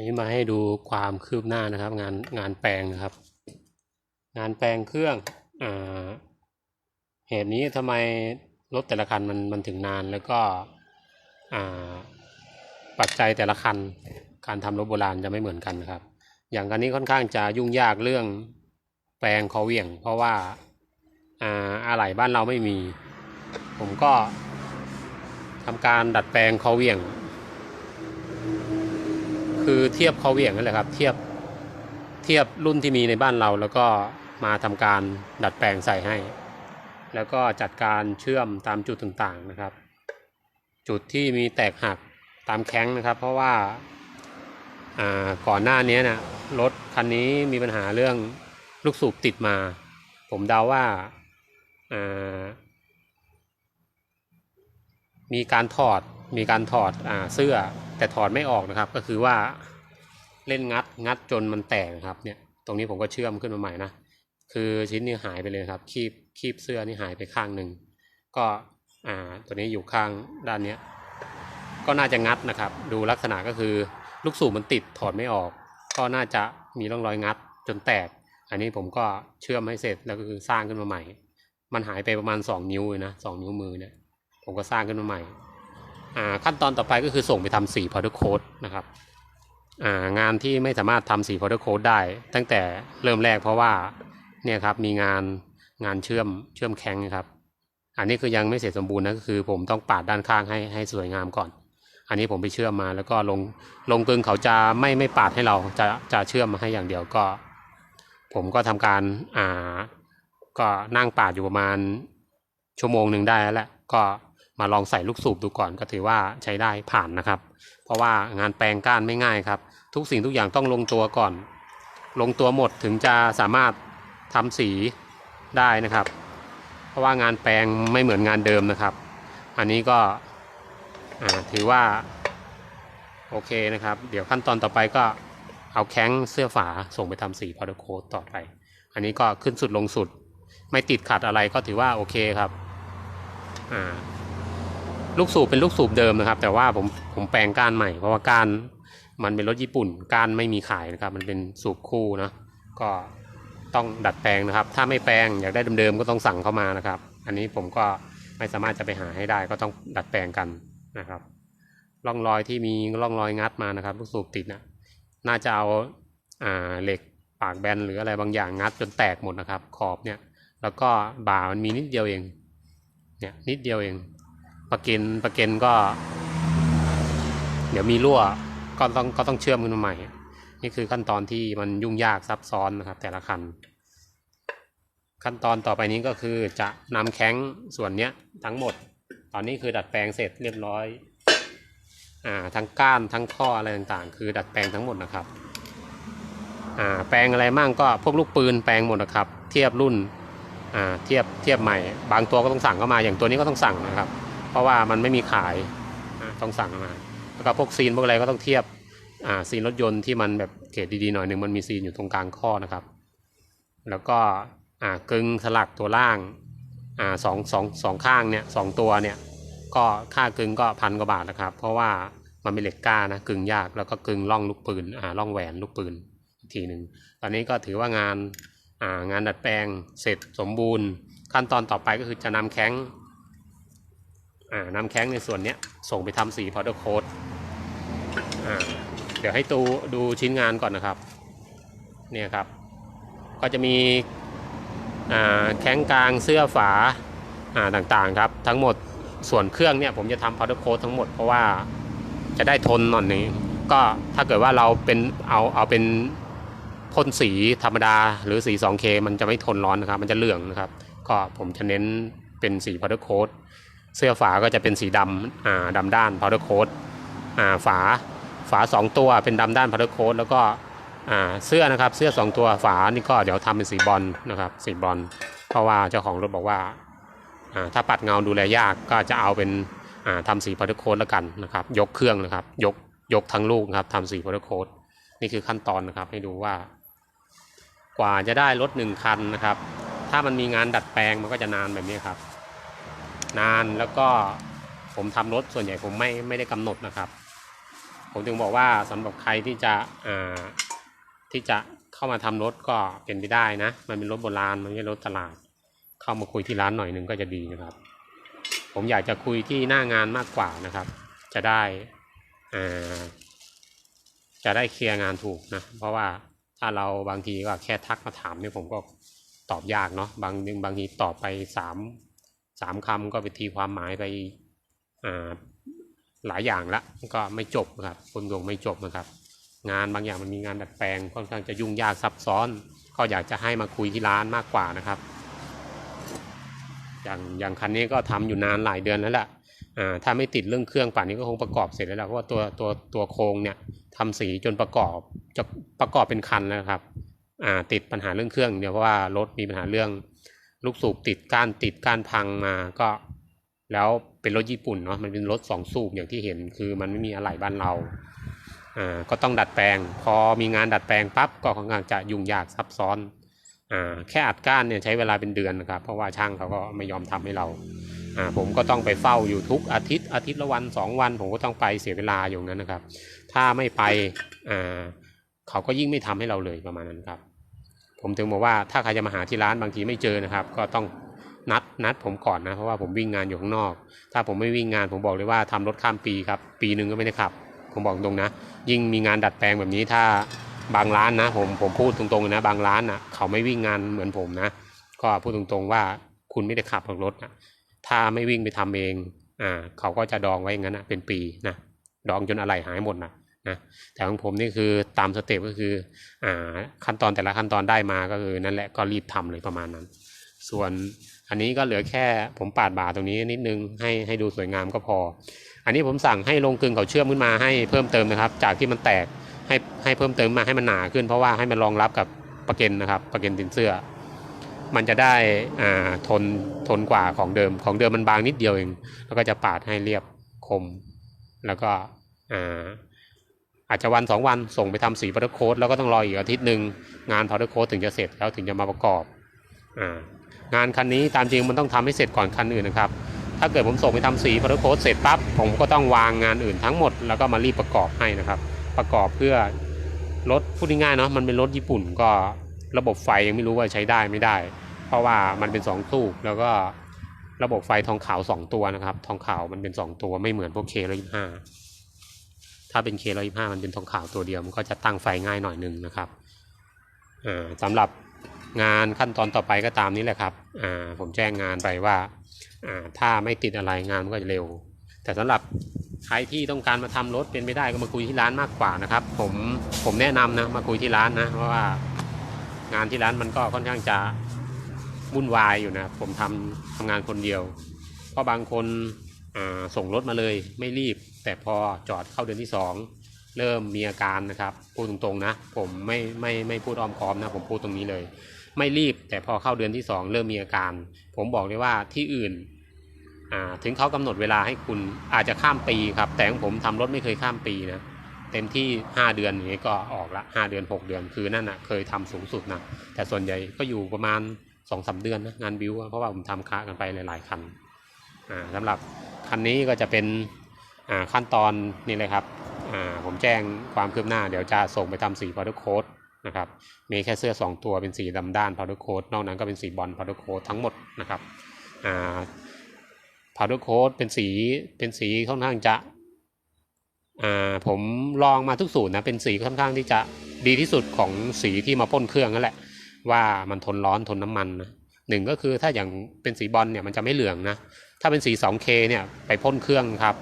นี้มาให้ดูความคืบหน้านะครับ งานงานแปลงนะครับ งานแปลงเครื่องอ่าเหตุนี้ทำไมรถแต่ละคันมันมันถึงนานแล้วก็อ่าปัจจัยแต่ละคันการทำรถโบราณจะไม่เหมือนกันนะครับ อย่างคันนี้ค่อนข้างจะยุ่งยากเรื่องแปลงคอเหวี่ยง เพราะว่าอ่าอะไหล่บ้านเราไม่มี ผมก็ทำการดัดแปลงคอเหวี่ยง คือเทียบเคอเหวี่ยงนั่นแหละครับ เทียบเทียบรุ่นที่มีในบ้านเราแล้วก็มาทำการดัดแปลงใส่ให้ แล้วก็จัดการเชื่อมตามจุดต่างๆนะครับ จุดที่มีแตกหักตามแข้งนะครับ เพราะว่าก่อนหน้านี้นะรถคันนี้มีปัญหาเรื่องลูกสูบติดมา ผมเดาว่าามีการถอดมีการถอดอเสื้อ แต่ถอดไม่ออกนะครับ ก็คือว่าเล่นงัดงัดจนมันแตกครับเนี่ยตรงนี้ผมก็เชื่อมขึ้นมาใหม่นะคือชิ้นนี้หายไปเลยครับ คีบคีบเสื้อนี่หายไปข้างหนึ่งก็อ่าตัวนี้อยู่ข้างด้านเนี้ยก็น่าจะงัดนะครับ ดูลักษณะก็คือลูกสูบมันติดถอดไม่ออก ก็น่าจะมีร่องรอยงัดจนแตก อันนี้ผมก็เชื่อมให้เสร็จแล้วก็คือสร้างขึ้นมาใหม่ มันหายไปประมาณสองนิ้วเลยนะสองนิ้วมือเนี่ยผมก็สร้างขึ้นมาใหม่ ขั้นตอนต่อไปก็คือส่งไปทำสี powder coat นะครับงานที่ไม่สามารถทำสี powder coat ได้ ตั้งแต่เริ่มแรกเพราะว่าเนี่ยครับมีงานงานเชื่อมเชื่อมแข้งครับ อันนี้คือยังไม่เสร็จสมบูรณ์นะก็คือ ผมต้องปาดด้านข้างให้ให้สวยงามก่อน อันนี้ผมไปเชื่อมมาแล้วก็ลงลงกึงเขาจะไม่ไม่ปาดให้เราจะจะเชื่อมมาให้อย่างเดียวก็ ผมก็ทำการอ่าก็นั่งปาดอยู่ประมาณชั่วโมงหนึ่งได้แล้วแหละก็ มาลองใส่ลูกสูบดูก่อนก็ถือว่าใช้ได้ผ่านนะครับ เพราะว่างานแปลงก้านไม่ง่ายครับ ทุกสิ่งทุกอย่างต้องลงตัวก่อน ลงตัวหมดถึงจะสามารถทำสีได้นะครับ เพราะว่างานแปลงไม่เหมือนงานเดิมนะครับ อันนี้ก็ถือว่าโอเคนะครับ เดี๋ยวขั้นตอนต่อไปก็เอาแข้งเสื้อฝาส่งไปทำสีพาวเดอร์โค้ดต่อไป อันนี้ก็ขึ้นสุดลงสุด ไม่ติดขัดอะไรก็ถือว่าโอเคครับ อ่า ลูกสูบเป็นลูกสูบเดิมนะครับ แต่ว่าผมผมแปลงก้านใหม่เพราะว่าก้านมันเป็นรถญี่ปุ่นก้านไม่มีขายนะครับ มันเป็นสูบคู่นะก็ต้องดัดแปลงนะครับ ถ้าไม่แปลงอยากได้เดิมๆก็ต้องสั่งเข้ามานะครับ อันนี้ผมก็ไม่สามารถจะไปหาให้ได้ก็ต้องดัดแปลงกันนะครับร่องรอยที่มีร่องรอยงัดมานะครับลูกสูบติดนะน่าจะเอาอ่าเหล็กปากแบนหรืออะไรบางอย่างงัดจนแตกหมดนะครับ ขอบเนี่ย แล้วก็บ่ามันมีนิดเดียวเอง เนี่ยนิดเดียวเอง ประเก็นประเก็นก็ เดี๋ยวมีรั่วก็ต้องก็ต้องเชื่อมขึ้นมาใหม่ นี่คือขั้นตอนที่มันยุ่งยากซับซ้อนนะครับ แต่ละคัน ขั้นตอนต่อไปนี้ก็คือจะนำแข้งส่วนเนี้ยทั้งหมด ตอนนี้คือดัดแปลงเสร็จเรียบร้อยอ่าทั้งก้านทั้งข้ออะไรต่างๆ คือดัดแปลงทั้งหมดนะครับอ่าแปลงอะไรมั่งก็พวกลูกปืนแปลงหมดนะครับ เทียบรุ่นอ่าเทียบเทียบใหม่ บางตัวก็ต้องสั่งเข้ามาอย่างตัวนี้ก็ต้องสั่งนะครับ เพราะว่ามันไม่มีขายอ่าต้องสั่งเข้ามาแล้วก็พวกซีนพวกอะไรก็ต้องเทียบอ่าซีนรถยนต์ที่มันแบบเกรดดีๆหน่อยหนึ่งมันมีซีนอยู่ตรงกลางข้อนะครับ แล้วก็อ่ากึงสลักตัวล่างอ่าสองสองสองข้างเนี่ยสองตัวเนี่ยก็ค่ากึงก็พันกว่าบาทนะครับ เพราะว่ามันเป็นเหล็กกล้านะกึงยากแล้วก็กึงล่องลูกปืนอ่าล่องแหวนลูกปืนอีกทีหนึ่งตอนนี้ก็ถือว่างานอ่างานดัดแปลงเสร็จสมบูรณ์ ขั้นตอนต่อไปก็คือจะนำแข้งอ่า นำแข้งในส่วนนี้ส่งไปทำสีพาวเดอร์โค้ดเดี๋ยวให้ตูดูชิ้นงานก่อนนะครับ เนี่ยครับ ก็จะมีแข้งกลางเสื้อฝาต่างๆครับ ทั้งหมดส่วนเครื่องเนี่ยผมจะทำพาวเดอร์โค้ดทั้งหมดเพราะว่าจะได้ทนหน่อยนึงก็ถ้าเกิดว่าเราเป็นเอาเอาเป็นพ่นสีธรรมดาหรือสี 2K มันจะไม่ทนร้อนนะครับ มันจะเหลืองนะครับ ก็ผมจะเน้นเป็นสี powder coat เสื้อฝาก็จะเป็นสีดำอ่าดำด้าน powder coat อ่าฝาฝา 2 ตัวเป็นดำด้าน powder coat แล้วก็อ่าเสื้อนะครับเสื้อ 2 ตัวฝานี่ก็เดี๋ยวทำเป็นสีบอลนะครับสีบอลเพราะว่าเจ้าของรถบอกว่าอ่าถ้าปัดเงาดูแลยากก็จะเอาเป็นอ่าทำสี powder coat แล้วกันนะครับยกเครื่องนะครับยกยกทั้งลูกครับทำสี powder coat นี่คือขั้นตอนนะครับให้ดูว่ากว่าจะได้รถหนึ่งคันนะครับ ถ้ามันมีงานดัดแปลงมันก็จะนานแบบนี้ครับ นานแล้วก็ผมทำรถส่วนใหญ่ผมไม่ไม่ได้กำหนดนะครับ ผมถึงบอกว่าสำหรับใครที่จะอ่าที่จะเข้ามาทำรถก็เป็นไปได้นะ มันเป็นรถโบราณมันไม่ใช่รถตลาด เข้ามาคุยที่ร้านหน่อยหนึ่งก็จะดีนะครับ ผมอยากจะคุยที่หน้างานมากกว่านะครับ จะได้อ่าจะได้เคลียร์งานถูกนะ เพราะว่าถ้าเราบางทีก็แค่ทักมาถามเนี่ยผมก็ตอบยากเนาะบางบางทีตอบไปสาม สามคำก็ไปทีความหมายไปอ่าหลายอย่างละก็ไม่จบนะครับคุณดวงไม่จบนะครับ งานบางอย่างมันมีงานดัดแปลงค่อนข้างจะยุ่งยากซับซ้อน ก็อยากจะให้มาคุยที่ร้านมากกว่านะครับ อย่างอย่างคันนี้ก็ทำอยู่นานหลายเดือนแล้วแหละอ่าถ้าไม่ติดเรื่องเครื่องป่านนี้ก็คงประกอบเสร็จแล้วล่ะเพราะว่าตัวตัวตัวโครงเนี่ยทำสีจนประกอบจะประกอบเป็นคันแล้วนะครับอ่าติดปัญหาเรื่องเครื่องเดียวเพราะว่ารถมีปัญหาเรื่อง ลูกสูบติดก้านติดก้านพังมาก็แล้วเป็นรถญี่ปุ่นเนาะมันเป็นรถสองสูบอย่างที่เห็นคือมันไม่มีอะไหล่บ้านเราอ่าก็ต้องดัดแปลง พอมีงานดัดแปลงปั๊บก็ค่อนข้างจะยุ่งยากซับซ้อนอ่าแค่อัดก้านเนี่ยใช้เวลาเป็นเดือนนะครับเพราะว่าช่างเขาก็ไม่ยอมทำให้เราอ่าผมก็ต้องไปเฝ้าอยู่ทุกอาทิตย์อาทิตย์ละวันสองวัน ผมก็ต้องไปเสียเวลาอยู่นั้นนะครับ ถ้าไม่ไปอ่าเขาก็ยิ่งไม่ทำให้เราเลยประมาณนั้นครับ ผมถึงบอกว่าถ้าใครจะมาหาที่ร้านบางทีไม่เจอนะครับ ก็ต้องนัดนัดผมก่อนนะเพราะว่าผมวิ่งงานอยู่ข้างนอก ถ้าผมไม่วิ่งงานผมบอกเลยว่าทำรถข้ามปีครับ ปีหนึ่งก็ไม่ได้ขับ ผมบอกตรงนะ ยิ่งมีงานดัดแปลงแบบนี้ถ้าบางร้านนะผมผมพูดตรงๆนะบางร้านนะเขาไม่วิ่งงานเหมือนผมนะ ก็พูดตรงๆว่าคุณไม่ได้ขับรถนะถ้าไม่วิ่งไปทำเองอ่าเขาก็จะดองไว้อย่างนั้นนะเป็นปีนะดองจนอะไรหายหมดนะ นะแต่ของผมนี่คือตามสเต็ปก็คืออ่าขั้นตอนแต่ละขั้นตอนได้มาก็คือนั่นแหละก็รีบทำเลยประมาณนั้น ส่วนอันนี้ก็เหลือแค่ผมปาดบ่าตรงนี้นิดนึงให้ให้ดูสวยงามก็พอ อันนี้ผมสั่งให้ลงกึงเขาเชื่อมขึ้นมาให้เพิ่มเติมนะครับ จากที่มันแตกให้ให้เพิ่มเติมมาให้มันหนาขึ้น เพราะว่าให้มันรองรับกับประเก็นนะครับประเก็นตินเสื้อ มันจะได้อ่าทนทนกว่าของเดิมของเดิมมันบางนิดเดียวเอง แล้วก็จะปาดให้เรียบคม แล้วก็อ่า อาจจะวันสองวันส่งไปทำสีพาวเดอร์โค้ดแล้วก็ต้องรออีกอาทิตย์หนึ่งงานพาวเดอร์โค้ดถึงจะเสร็จแล้วถึงจะมาประกอบอางานคันนี้ตามจริงมันต้องทำให้เสร็จก่อนคันอื่นนะครับถ้าเกิดผมส่งไปทำสีพาวเดอร์โค้ดเสร็จปั๊บผมก็ต้องวางงานอื่นทั้งหมดแล้วก็มารีบประกอบให้นะครับ ประกอบเพื่อรถพูดง่ายๆเนาะมันเป็นรถญี่ปุ่นก็ระบบไฟยังไม่รู้ว่าใช้ได้ไม่ได้ เพราะว่ามันเป็นสองสูบแล้วก็ระบบไฟทองขาวสองตัวนะครับ ทองขาวมันเป็นสองตัวไม่เหมือนพวกเคร้อยห้า ถ้าเป็น K125 มันเป็นทองขาวตัวเดียว มันก็จะตั้งไฟง่ายหน่อยหนึ่งนะครับอ่าสำหรับงานขั้นตอนต่อไปก็ตามนี้แหละครับผมแจ้งงานไปว่าถ้าไม่ติดอะไรงานมันก็จะเร็ว แต่สำหรับใครที่ต้องการมาทำรถเป็นไปได้ก็มาคุยที่ร้านมากกว่านะครับ ผมผมแนะนำนะมาคุยที่ร้านนะเพราะว่างานที่ร้านมันก็ค่อนข้างจะวุ่นวายอยู่นะผมทำทำงานคนเดียว เพราะบางคนส่งรถมาเลยไม่รีบ แต่พอจอดเข้าเดือนที่สองเริ่มมีอาการนะครับพูดตรงๆนะ ผมไม่ไม่ไม่พูดอ้อมค้อมนะ ผมพูดตรงนี้เลย ไม่รีบแต่พอเข้าเดือนที่สองเริ่มมีอาการ ผมบอกเลยว่าที่อื่นถึงเขากำหนดเวลาให้คุณอาจจะข้ามปีครับ แต่ของผมทำรถไม่เคยข้ามปีนะเต็มที่ 5 เดือนอย่างนี้ก็ออกละ 5 เดือน 6 เดือนคือนั่นนะเคยทำสูงสุดนะแต่ส่วนใหญ่ก็อยู่ประมาณ2อสเดือนนะงานบิวเพราะว่าผมทำค้ากันไปหลายๆคันอ่าสำหรับคันนี้ก็จะเป็น ขั้นตอนนี่เลยครับผมแจ้งความคืบหน้าเดี๋ยวจะส่งไปทำสี powder coat นะครับมีแค่เสื้อ 2 ตัวเป็นสีดำด้าน powder coat นอกนั้นก็เป็นสีบอล powder coat ทั้งหมดนะครับอ่า powder coat เป็นสีเป็นสีค่อนข้างจะผมลองมาทุกสูตรนะเป็นสีค่อนข้างที่จะดีที่สุดของสีที่มาพ่นเครื่องนั่นแหละ ว่ามันทนร้อนทนน้ำมันนะหนึ่งก็คือถ้าอย่างเป็นสีบอลเนี่ยมันจะไม่เหลืองนะถ้าเป็นสี 2K เนี่ยไปพ่นเครื่องครับ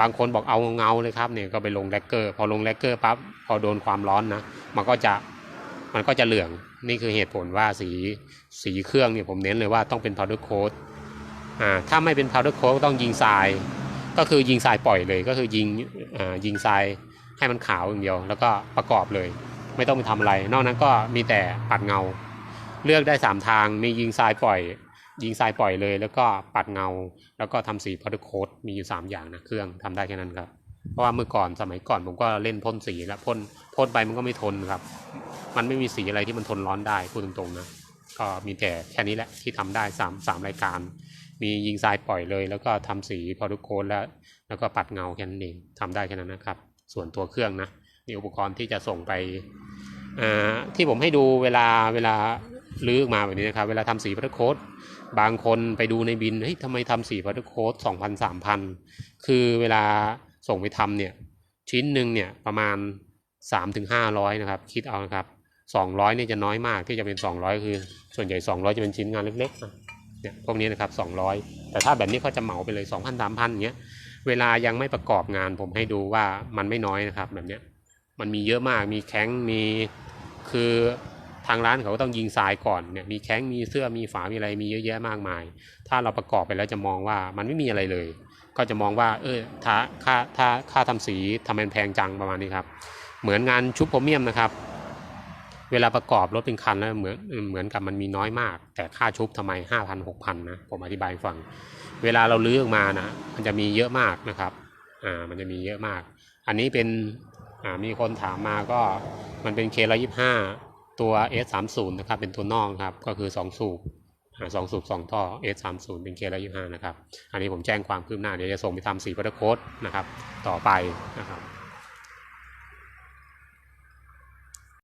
บางคนบอกเอาเงาเลยครับเนี่ยก็ไปลงแลกเกอร์ พอลงแลกเกอร์ปั๊บพอโดนความร้อนนะมันก็จะมันก็จะเหลืองนี่คือเหตุผลว่าสีสีเครื่องเนี่ยผมเน้นเลยว่าต้องเป็น powder coat อ่าถ้าไม่เป็น powder coat ก็ต้องยิงทราย ก็คือยิงทรายปล่อยเลยก็คือยิงอ่ายิงทรายให้มันขาวอย่างเดียว แล้วก็ประกอบเลย ไม่ต้องไปทำอะไร นอกนั้นก็มีแต่ปัดเงา เลือกได้สามทางมียิงทรายปล่อย ยิงทรายปล่อยเลย แล้วก็ปัดเงา แล้วก็ทำสีพอดโคดมีอยู่ 3 อย่างนะเครื่องทำได้แค่นั้นครับ เพราะว่าเมื่อก่อนสมัยก่อนผมก็เล่นพ่นสีแล้วพ่นพ่นไปมันก็ไม่ทนครับ มันไม่มีสีอะไรที่มันทนร้อนได้พูดตรงๆนะก็มีแต่แค่นี้แหละที่ทำได้3 3รายการ มียิงทรายปล่อยเลย แล้วก็ทำสีพอดโคดแล้ว แล้วก็ปัดเงาแค่นั้นเองทำได้แค่นั้นนะครับ ส่วนตัวเครื่องนะนี่อุปกรณ์ที่จะส่งไปอ่าที่ผมให้ดูเวลาเวลา ลื้อกมาแบบนี้นะครับ เวลาทำสีพัตเตอร์โค้ดบางคนไปดูในบินเฮ้ยทำไมทำสีพัตเตอร์โค้ดสองพันสามพันคือเวลาส่งไปทำเนี่ยชิ้นหนึ่งเนี่ยประมาณสามถึงห้าร้อยนะครับ คิดเอานะครับสองร้อยเนี่ยจะน้อยมากที่จะเป็นสองร้อยคือ ส่วนใหญ่สองร้อยจะเป็นชิ้นงานเล็กๆเนี่ยพวกนี้นะครับสองร้อยแต่ถ้าแบบนี้เขาจะเหมาไปเลยสองพันสามพันอย่างเงี้ยเวลายังไม่ประกอบงานผมให้ดูว่ามันไม่น้อยนะครับ แบบเนี้ยมันมีเยอะมากมีแข้งมีคือ ทางร้านเขาก็ต้องยิงทรายก่อนเนี่ยมีแข้งมีเสื้อมีฝามีอะไรมีเยอะแยะมากมาย ถ้าเราประกอบไปแล้วจะมองว่ามันไม่มีอะไรเลย ก็จะมองว่าเออถ้าค่าถ้าค่าทำสีทำไมมันแพงจังประมาณนี้ครับ เหมือนงานชุบโพรเมียมนะครับ เวลาประกอบรถเป็นคันแล้วเหมือนเหมือนกับมันมีน้อยมาก แต่ค่าชุบทำไมห้าพันหกพันนะผมอธิบายฟัง เวลาเราลื้อออกมานะมันจะมีเยอะมากนะครับอ่ามันจะมีเยอะมาก อันนี้เป็นอ่ามีคนถามมาก็มันเป็น K 1 2 5 ตัว S 3 0 นะครับเป็นตัวนอกครับก็คือ 2 สูบสองสูบสองท่อ S 3 0 เป็นเคละยี่ห้านะครับ อันนี้ผมแจ้งความคืบหน้าเดี๋ยวจะส่งไปทำสีพัตเตโค้ดนะครับต่อไปนะครับ